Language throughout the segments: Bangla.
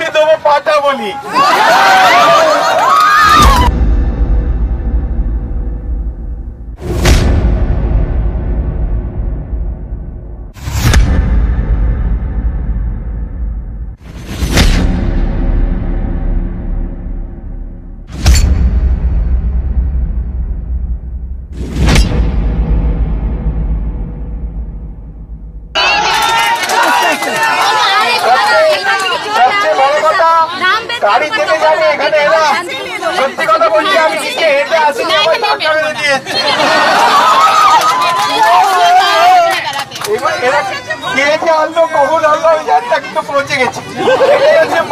বলি দেবো পাটা বলি। গাড়ি থেকে যাবে এখানে এলাম সত্যি কথা বলছি আমি নিজে হেঁটে এবার এরা আনলো কখন আনলো আমি জানি কিন্তু পৌঁছে গেছি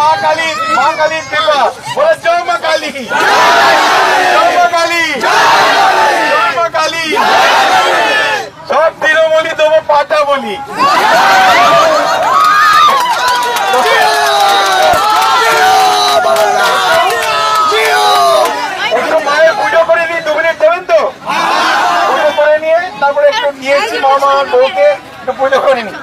মা কালী মা কালীর কৃপা বলে কালী জয় মা কালী সব তৃণমূলী দেবো পাটা বলি। পুজো মামা বউকে করে নিই